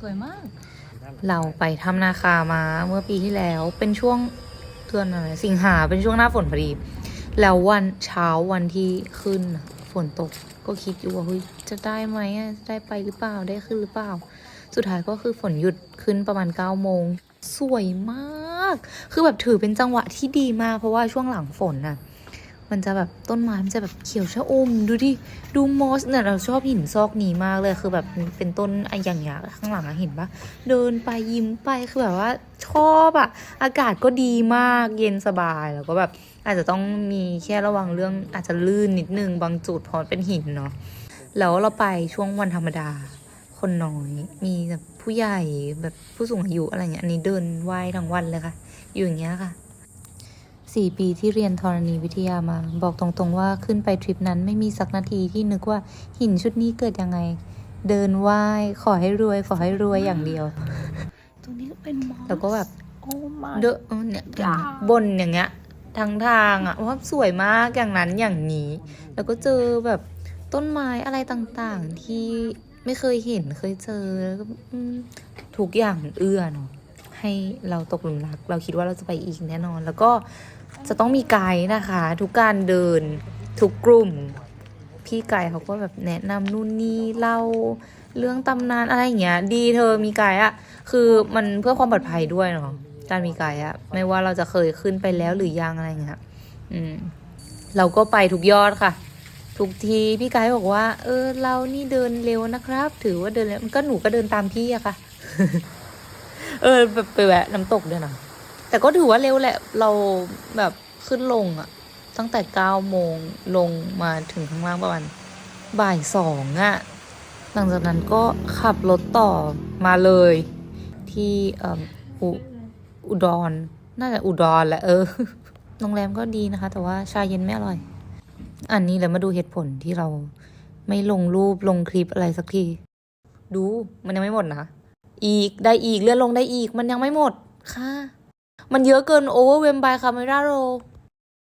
สวยมาก เราไปทำนาคามาเมื่อปีที่แล้วเป็นช่วงเดือนอะไรสิงหาเป็นช่วงหน้าฝนพอดี แล้ววันเช้าวันที่ขึ้นน่ะฝนตกก็คิดอยู่ว่าเฮ้ยจะได้ไหมจะได้ไปหรือเปล่าได้ขึ้นหรือเปล่า สุดท้ายก็คือฝนหยุดขึ้นประมาณ9ก้าโมงสวยมาก คือแบบถือเป็นจังหวะที่ดีมาก เพราะว่าช่วงหลังฝนน่ะ มันจะแบบต้นไม้มันจะแบบเขียวชะอมดูดิดูมอสเนี่ยเราชอบหินซอกนี้มากเลยคือแบบเป็นต้นไอ้อย่างเงี้ยข้างหลังเห็นปะเดินไปยิ้มไปคือแบบว่าชอบอะอากาศก็ดีมากเย็นสบายแล้วก็แบบอาจจะต้องมีแค่ระวังเรื่องอาจจะลื่นนิดนึงบางจุดเพราะเป็นหินเนาะแล้วเราไปช่วงวันธรรมดา คนน้อยมีแบบผู้ใหญ่แบบผู้สูงอายุอะไรเงี้ยอันนี้เดินไหว้ทั้งวันเลยค่ะ อยู่อย่างเงี้ยค่ะ สี่ปีที่เรียนธรณีวิทยามา บอกตรงๆว่าขึ้นไปทริปนั้นไม่มีสักนาทีที่นึกว่าหินชุดนี้เกิดยังไง เดินไหว้ขอให้รวย ขอให้รวยอย่างเดียว ตรงนี้ก็เป็นมอสแล้วก็แบบโอ้มาเดอะเออเนี่ยจ้าบนอย่างเงี้ยทางทางอะว่าสวยมากอย่างนั้นอย่างนี้ แล้วก็เจอแบบต้นไม้อะไรต่างๆ ที่ไม่เคยเห็นเคยเจอแล้วก็อืมทุกอย่างเอื้อเนาะ ให้เราตกหลุมรัก เราคิดว่าเราจะไปอีกแน่นอน แล้วก็จะต้องมีไกด์นะคะ ทุกการเดินทุกกลุ่ม พี่ไก่เขาก็แบบแนะนำนู่นนี่เล่าเรื่องตำนานอะไรอย่างเงี้ย ดีเธอมีไกด์อะคือมันเพื่อความปลอดภัยด้วยเนาะการมีไกด์อะไม่ว่าเราจะเคยขึ้นไปแล้วหรือยังอะไรอย่างเงี้ยอืมเราก็ไปทุกยอดค่ะ ทุกทีพี่ไกด์บอกว่า เออ เรานี่เดินเร็วนะครับ ถือว่าเดินเร็วก็หนูก็เดินตามพี่อะค่ะ เออแบบไปแวะน้ำตกด้วยนะ แต่ก็ถือว่าเร็วแหละ เราแบบขึ้นลงอะตั้งแต่เก้าโมงลงมาถึงข้างล่างประมาณบ่ายสองอะหลังจากนั้นก็ขับรถต่อมาเลย ที่เอ่ออุอุดร น่าจะอุดรแหละเออ โรงแรมก็ดีนะคะ แต่ว่าชาเย็นไม่อร่อย อันนี้เดี๋ยวมาดูเหตุผลที่เราไม่ลงรูปลงคลิปอะไรสักที ดูมันยังไม่หมดนะ อีกได้อีกเลื่อนลงได้อีก มันยังไม่หมดค่ะ มันเยอะเกินโอเวอร์เวมบายคาเมราโร